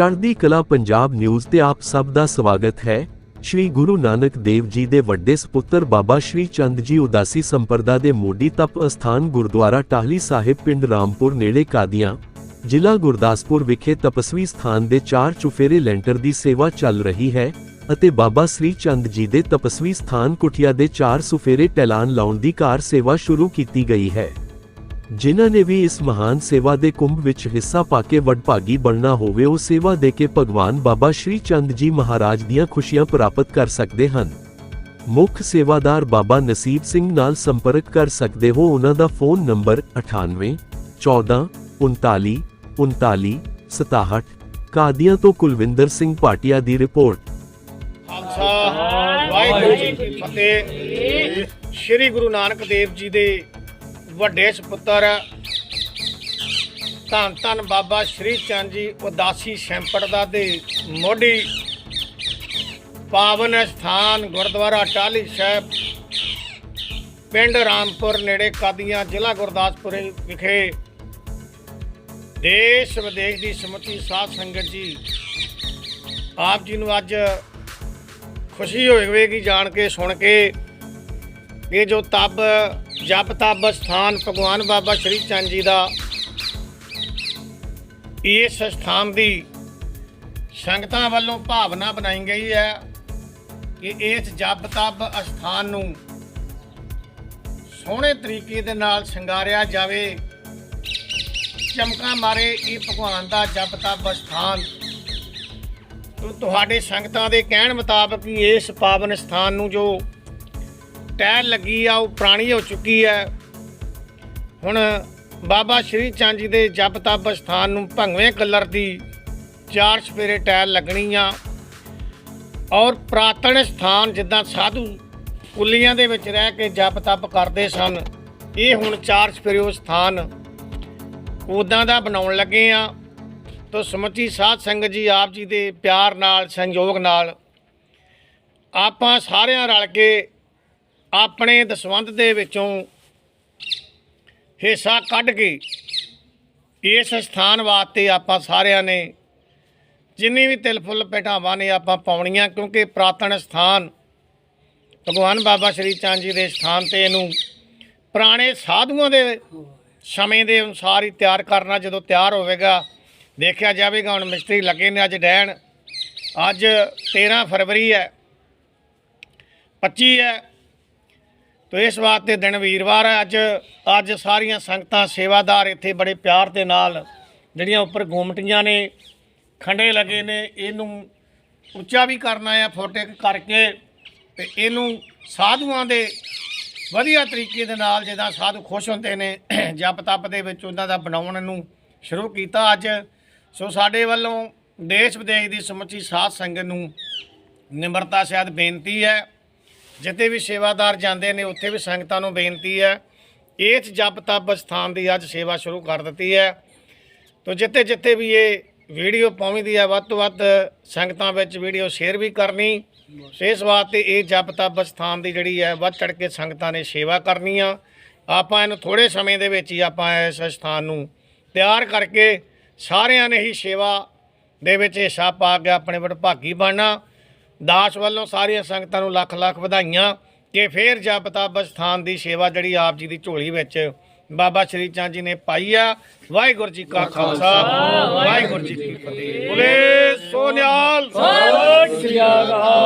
ਚੜ੍ਹਦੀ ਕਲਾ ਪੰਜਾਬ ਨਿਊਜ਼ ਤੇ ਆਪ ਸਭ ਦਾ ਸਵਾਗਤ ਹੈ। ਸ਼੍ਰੀ ਗੁਰੂ ਨਾਨਕ ਦੇਵ ਜੀ ਦੇ ਵੱਡੇ ਸੁਪੁੱਤਰ ਬਾਬਾ ਸ਼੍ਰੀ ਚੰਦ ਜੀ ਉਦਾਸੀ ਸੰਪਰਦਾ ਦੇ ਮੋਢੀ ਤਪ ਅਸਥਾਨ ਗੁਰਦੁਆਰਾ ਟਾਹਲੀ ਸਾਹਿਬ ਪਿੰਡ ਰਾਮਪੁਰ ਨੇੜੇ ਕਾਦੀਆਂ, ਜ਼ਿਲ੍ਹਾ ਗੁਰਦਾਸਪੁਰ ਵਿਖੇ ਤਪਸਵੀ ਸਥਾਨ ਦੇ ਚਾਰ ਚੁਫੇਰੇ ਲੈਂਟਰ ਦੀ ਸੇਵਾ ਚੱਲ ਰਹੀ ਹੈ ਅਤੇ ਬਾਬਾ ਸ੍ਰੀ ਚੰਦ ਜੀ ਦੇ ਤਪਸਵੀ ਸਥਾਨ ਕੁਠਿਆ ਦੇ ਚਾਰ ਸੁਫੇਰੇ ਟੈਲਾਨ ਲਾਉਣ ਦੀ ਕਾਰ ਸੇਵਾ ਸ਼ੁਰੂ ਕੀਤੀ ਗਈ ਹੈ। ਜਿਨ੍ਹਾਂ ਨੇ ਵੀ ਇਸ ਮਹਾਨ ਸੇਵਾ ਦੇ ਕੁੰਭ ਵਿੱਚ ਹਿੱਸਾ ਪਾ ਕੇ ਵਡਭਾਗੀ ਬਣਨਾ ਹੋਵੇ, ਉਹ ਸੇਵਾ ਦੇ ਕੇ ਭਗਵਾਨ ਬਾਬਾ ਸ਼੍ਰੀ ਚੰਦ ਜੀ ਮਹਾਰਾਜ ਦੀਆਂ ਖੁਸ਼ੀਆਂ ਪ੍ਰਾਪਤ ਕਰ ਸਕਦੇ ਹਨ। ਮੁੱਖ ਸੇਵਾਦਾਰ ਬਾਬਾ ਨਸੀਬ ਸਿੰਘ ਨਾਲ ਸੰਪਰਕ ਕਰ ਸਕਦੇ ਹੋ। ਉਹਨਾਂ ਦਾ ਫੋਨ ਨੰਬਰ 98 14 39 39 67 ਕਾਦੀਆਂ ਤੋਂ ਕੁਲਵਿੰਦਰ ਸਿੰਘ ਭਾਟੀਆ ਦੀ ਰਿਪੋਰਟ। ਖਾਲਸਾ, ਵਾਹਿਗੁਰੂ ਜੀ ਫਤਿਹ। ਸ੍ਰੀ ਗੁਰੂ ਨਾਨਕ ਦੇਵ ਜੀ ਦੇ ਵੱਡੇ ਸੁਪੁੱਤਰ ਧੰਨ ਧੰਨ ਬਾਬਾ ਸ਼੍ਰੀ ਚੰਦ ਜੀ, ਉਦਾਸੀ ਸ਼ੈਂਪੜ ਦਾ ਦੇ ਮੋਢੀ। ਪਾਵਨ ਸਥਾਨ ਗੁਰਦੁਆਰਾ ਟਾਹਲੀ ਸਾਹਿਬ, ਪਿੰਡ ਰਾਮਪੁਰ ਨੇੜੇ ਕਾਦੀਆਂ, ਜ਼ਿਲ੍ਹਾ ਗੁਰਦਾਸਪੁਰ ਵਿਖੇ। ਦੇਸ਼ ਵਿਦੇਸ਼ ਦੀ ਸਮੁੱਚੀ ਸਾਧ ਸੰਗਤ ਜੀ, ਆਪ ਜੀ ਨੂੰ ਅੱਜ ਖੁਸ਼ੀ ਹੋਵੇਗੀ ਜਾਣ ਕੇ, ਸੁਣ ਕੇ। ਇਹ ਜੋ ਤਬ, ਜਪ ਤਪ ਸਥਾਨ ਭਗਵਾਨ ਬਾਬਾ ਸ਼੍ਰੀ ਚੰਦ ਜੀ ਦਾ ਇਸ ਸਥਾਨ ਦੀ ਸੰਗਤਾਂ ਵੱਲੋਂ ਭਾਵਨਾ ਬਣਾਈ ਗਈ ਹੈ ਕਿ ਇਸ ਜਪ ਤਪ ਅਸਥਾਨ ਨੂੰ ਸੋਹਣੇ ਤਰੀਕੇ ਦੇ ਨਾਲ ਸ਼ਿੰਗਾਰਿਆ ਜਾਵੇ। ਚਮਕਾਂ ਮਾਰੇ ਇਹ ਭਗਵਾਨ ਦਾ ਜਪ ਤਪ ਅਸਥਾਨ ਤੁਹਾਡੇ ਸੰਗਤਾਂ ਦੇ ਕਹਿਣ ਮੁਤਾਬਕ ਇਸ ਪਾਵਨ ਸਥਾਨ ਨੂੰ ਜੋ ਟਾਇਰ ਲੱਗੀ ਆ, ਉਹ ਪੁਰਾਣੀ ਹੋ ਚੁੱਕੀ ਹੈ। ਹੁਣ ਬਾਬਾ ਸ਼੍ਰੀ ਚੰਦ ਜੀ ਦੇ ਜਪ ਤਪ ਸਥਾਨ ਨੂੰ ਭੰਗਵੇਂ ਕਲਰ ਦੀ ਚਾਰ ਸਪੇਰੇ ਟਾਇਰ ਲੱਗਣੀ ਆ। ਔਰ ਪ੍ਰਾਤਨ ਸਥਾਨ ਜਿੱਦਾਂ ਸਾਧੂ ਕੁੱਲੀਆਂ ਦੇ ਵਿੱਚ ਰਹਿ ਕੇ ਜਪ ਤਪ ਕਰਦੇ ਸਨ, ਇਹ ਹੁਣ ਚਾਰ ਸਪੇਰੇ ਉਹ ਸਥਾਨ ਉਦਾਂ ਦਾ ਬਣਾਉਣ ਲੱਗੇ ਆ। ਤੋ ਸਮੁੱਚੀ ਸਾਧ ਸੰਗਤ ਜੀ ਆਪ ਜੀ ਦੇ ਪਿਆਰ ਨਾਲ, ਸੰਯੋਗ ਨਾਲ ਆਪਾਂ ਸਾਰਿਆਂ ਰਲ ਕੇ ਆਪਣੇ ਦਸਵੰਧ ਦੇ ਵਿੱਚੋਂ ਹਿੱਸਾ ਕੱਢ ਕੇ ਇਸ ਸਥਾਨ ਵਾਸਤੇ ਆਪਾਂ ਸਾਰਿਆਂ ਨੇ ਜਿੰਨੀ ਵੀ ਤਿਲ ਫੁੱਲ ਭੇਟਾਵਾਂ ਨੇ ਆਪਾਂ ਪਾਉਣੀਆਂ, ਕਿਉਂਕਿ ਪ੍ਰਾਤਨ ਸਥਾਨ ਭਗਵਾਨ ਬਾਬਾ ਸ਼੍ਰੀ ਚੰਦ ਜੀ ਦੇ ਸਥਾਨ ਤੇ ਇਹਨੂੰ ਪੁਰਾਣੇ ਸਾਧੂਆਂ ਦੇ ਸਮੇਂ ਦੇ ਅਨੁਸਾਰ ਹੀ ਤਿਆਰ ਕਰਨਾ, ਜਦੋਂ ਤਿਆਰ ਹੋਵੇਗਾ, ਦੇਖਿਆ ਜਾਵੇਗਾ, ਹੁਣ ਮਿਸਤਰੀ ਲੱਗੇ ਨੇ ਅੱਜ ਡੈਣ। ਅੱਜ 13 ਫਰਵਰੀ ਹੈ 25 ਹੈ ਤੋ ਇਸ ਵਾਸਤੇ ਦਿਨ ਵੀਰਵਾਰ ਹੈ। ਅੱਜ ਅੱਜ ਸਾਰੀਆਂ ਸੰਗਤਾਂ ਸੇਵਾਦਾਰ ਇੱਥੇ ਬੜੇ ਪਿਆਰ ਦੇ ਨਾਲ ਜਿਹੜੀਆਂ ਉੱਪਰ ਗੁੰਮਟੀਆਂ ਨੇ, ਖੰਡੇ ਲੱਗੇ ਨੇ, ਇਹਨੂੰ ਉੱਚਾ ਵੀ ਕਰਨਾ ਹੈ, ਫੋਟੇ ਕਰਕੇ ਤੇ ਇਹਨੂੰ ਸਾਧੂਆਂ ਦੇ ਵਧੀਆ ਤਰੀਕੇ ਦੇ ਨਾਲ ਜਿੱਦਾਂ ਸਾਧੂ ਖੁਸ਼ ਹੁੰਦੇ ਨੇ, ਜਪ ਤਪ ਦੇ ਵਿੱਚ ਉਹਨਾਂ ਦਾ ਬਣਾਉਣ ਨੂੰ ਸ਼ੁਰੂ ਕੀਤਾ ਅੱਜ। ਸੋ ਸਾਡੇ ਵੱਲੋਂ ਦੇਸ਼ ਵਿਦੇਸ਼ ਦੀ ਸਮੁੱਚੀ ਸਾਧ ਸੰਗਤ ਨੂੰ ਨਿਮਰਤਾ ਸ਼ਾਇਦ ਬੇਨਤੀ ਹੈ। ਜਿੱਥੇ ਵੀ ਸੇਵਾਦਾਰ ਜਾਂਦੇ ਨੇ, ਉੱਥੇ ਵੀ ਸੰਗਤਾਂ ਨੂੰ ਬੇਨਤੀ ਹੈ ਇਸ ਜਪ ਤਪ ਸਥਾਨ ਦੀ ਅੱਜ ਸੇਵਾ ਸ਼ੁਰੂ ਕਰ ਦਿੱਤੀ ਹੈ। ਤੋ ਜਿੱਥੇ ਜਿੱਥੇ ਵੀ ਇਹ ਵੀਡੀਓ ਪਹੁੰਚਦੀ ਹੈ, ਵੱਧ ਤੋਂ ਵੱਧ ਸੰਗਤਾਂ ਵਿੱਚ ਵੀਡੀਓ ਸ਼ੇਅਰ ਵੀ ਕਰਨੀ। ਸੋ ਇਸ ਵਾਸਤੇ ਇਹ ਜਪ ਤਪ ਸਥਾਨ ਦੀ ਜਿਹੜੀ ਹੈ, ਵੱਧ ਚੜ ਕੇ ਸੰਗਤਾਂ ਨੇ ਸੇਵਾ ਕਰਨੀ ਆ। ਆਪਾਂ ਇਹਨੂੰ ਥੋੜੇ ਸਮੇਂ ਦੇ ਵਿੱਚ ਹੀ ਆਪਾਂ ਇਸ ਸਥਾਨ ਨੂੰ ਤਿਆਰ ਕਰਕੇ ਸਾਰਿਆਂ ਨੇ ਹੀ ਸੇਵਾ ਦੇ ਵਿੱਚ ਹਿੱਸਾ ਪਾ ਕੇ ਆਪਣੇ ਵਡਭਾਗੀ ਬਣਨਾ। ਦਾਸ ਵੱਲੋਂ ਸਾਰੀਆਂ ਸੰਗਤਾਂ ਨੂੰ ਲੱਖ ਲੱਖ ਵਧਾਈਆਂ ਕਿ ਫੇਰ ਜਪ ਤਪ ਸਥਾਨ ਦੀ ਸੇਵਾ ਜਿਹੜੀ ਆਪ ਜੀ ਦੀ ਝੋਲੀ ਵਿੱਚ ਬਾਬਾ ਸ਼੍ਰੀ ਚੰਦ ਜੀ ਨੇ ਪਾਈ ਆ। ਵਾਹਿਗੁਰੂ ਜੀ ਕਾ ਖਾਲਸਾ ਵਾਹਿਗੁਰੂ ਜੀ ਕੀ ਫਤਿਹ। ਬੋਲੇ ਸੋਨਿਆਲ। ਸਤਿ ਸ੍ਰੀ ਅਕਾਲ।